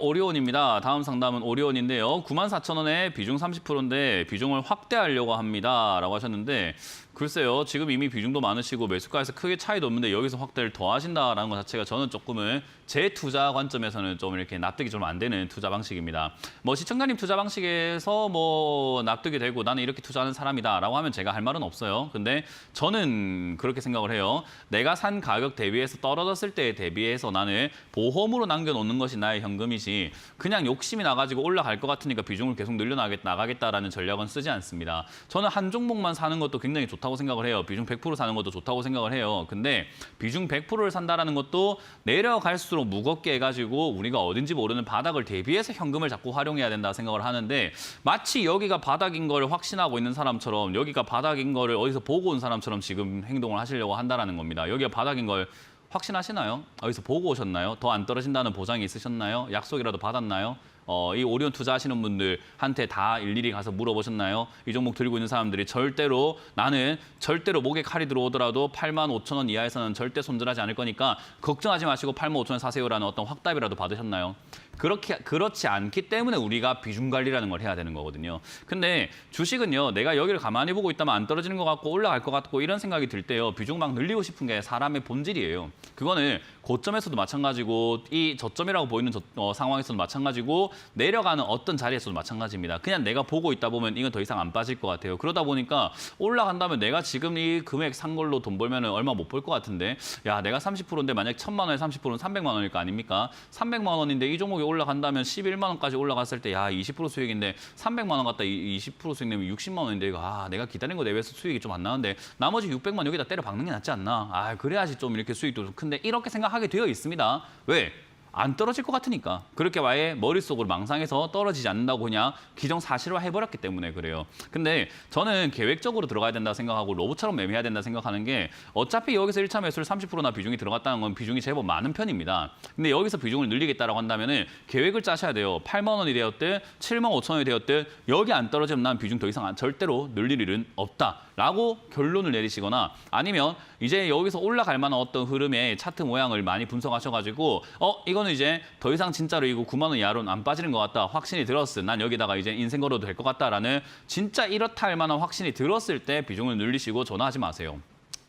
오리온입니다. 다음 상담은 오리온인데요. 94,000원에 비중 30%인데 비중을 확대하려고 합니다. 라고 하셨는데 글쎄요. 지금 이미 비중도 많으시고 매수가에서 크게 차이도 없는데 여기서 확대를 더 하신다라는 것 자체가 저는 조금은 제 투자 관점에서는 좀 이렇게 납득이 좀 안 되는 투자 방식입니다. 뭐 시청자님 투자 방식에서 뭐 납득이 되고 나는 이렇게 투자하는 사람이다라고 하면 제가 할 말은 없어요. 근데 저는 그렇게 생각을 해요. 내가 산 가격 대비해서 떨어졌을 때에 대비해서 나는 보험으로 남겨놓는 것이 나의 현금이지 그냥 욕심이 나가지고 올라갈 것 같으니까 비중을 계속 늘려나가겠, 나가겠다라는 전략은 쓰지 않습니다. 저는 한 종목만 사는 것도 굉장히 좋다고 생각을 해요. 비중 100% 사는 것도 좋다고 생각을 해요. 근데 비중 100%를 산다라는 것도 내려갈수록 무겁게 해가지고 우리가 어딘지 모르는 바닥을 대비해서 현금을 자꾸 활용해야 된다 생각을 하는데 마치 여기가 바닥인 걸 확신하고 있는 사람처럼 여기가 바닥인 거를 어디서 보고 온 사람처럼 지금 행동을 하시려고 한다라는 겁니다. 여기가 바닥인 걸 확신하시나요? 어디서 보고 오셨나요? 더 안 떨어진다는 보장이 있으셨나요? 약속이라도 받았나요? 어, 이 오리온 투자하시는 분들한테 다 일일이 가서 물어보셨나요? 이 종목 들고 있는 사람들이 절대로 나는 절대로 목에 칼이 들어오더라도 8만 5천 원 이하에서는 절대 손절하지 않을 거니까 걱정하지 마시고 8만 5천 원 사세요라는 어떤 확답이라도 받으셨나요? 그렇게 그렇지 않기 때문에 우리가 비중 관리라는 걸 해야 되는 거거든요. 근데 주식은요, 내가 여기를 가만히 보고 있다면 안 떨어지는 것 같고 올라갈 것 같고 이런 생각이 들 때요, 비중 막 늘리고 싶은 게 사람의 본질이에요. 그거는 고점에서도 마찬가지고 이 저점이라고 보이는 저- 어, 상황에서도 마찬가지고 내려가는 어떤 자리에서도 마찬가지입니다. 그냥 내가 보고 있다 보면 이건 더 이상 안 빠질 것 같아요. 그러다 보니까 올라간다면 내가 지금 이 금액 산 걸로 돈 벌면 얼마 못 벌 것 같은데 야 내가 30%인데 만약 1000만 원에 30%는 300만 원일 거 아닙니까? 300만 원인데 이 종목이 올라간다면 11만 원까지 올라갔을 때 야 20% 수익인데 300만 원 갖다 이- 20% 수익 내면 60만 원인데 이거 아 내가 기다린 거 내외에서 수익이 좀 안 나는데 나머지 600만 여기다 때려 박는 게 낫지 않나? 아 그래야지 좀 이렇게 수익도 좀 큰데 이렇게 생각하게 되어 있습니다. 왜? 안 떨어질 것 같으니까 그렇게 와에 머릿속으로 망상해서 떨어지지 않는다고 그냥 기정사실화 해버렸기 때문에 그래요. 근데 저는 계획적으로 들어가야 된다 생각하고 로봇처럼 매매해야 된다 생각하는 게 어차피 여기서 1차 매수를 30%나 비중이 들어갔다는 건 비중이 제법 많은 편입니다. 근데 여기서 비중을 늘리겠다라고 한다면 은 계획을 짜셔야 돼요. 8만 원이 되었든 7만 5천 원이 되었든 여기 안 떨어지면 난 비중 더 이상 안- 절대로 늘릴 일은 없다 라고 결론을 내리시거나 아니면 이제 여기서 올라갈 만한 어떤 흐름의 차트 모양을 많이 분석하셔가지고 어 이거 는 이제 더 이상 진짜로 이거 9만 원 이하로는 안 빠지는 것 같다 확신이 들었어 난 여기다가 이제 인생 걸어도 될 것 같다라는 진짜 이렇다 할 만한 확신이 들었을 때 비중을 늘리시고 전화하지 마세요.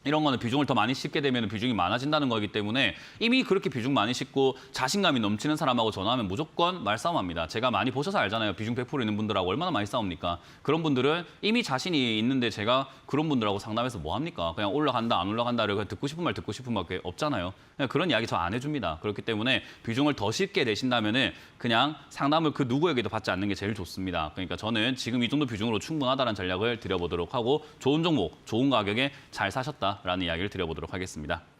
이런 거는 비중을 더 많이 싣게 되면 비중이 많아진다는 거기 때문에 이미 그렇게 비중 많이 싣고 자신감이 넘치는 사람하고 전화하면 무조건 말싸움합니다. 제가 많이 보셔서 알잖아요. 비중 100% 있는 분들하고 얼마나 많이 싸웁니까? 그런 분들은 이미 자신이 있는데 제가 그런 분들하고 상담해서 뭐 합니까? 그냥 올라간다 안 올라간다 그냥 듣고 싶은 말 듣고 싶은 말밖에 없잖아요. 그런 이야기 저 안 해줍니다. 그렇기 때문에 비중을 더 쉽게 내신다면은 그냥 상담을 그 누구에게도 받지 않는 게 제일 좋습니다. 그러니까 저는 지금 이 정도 비중으로 충분하다는 전략을 드려보도록 하고 좋은 종목, 좋은 가격에 잘 사셨 다라는 이야기를 드려보도록 하겠습니다.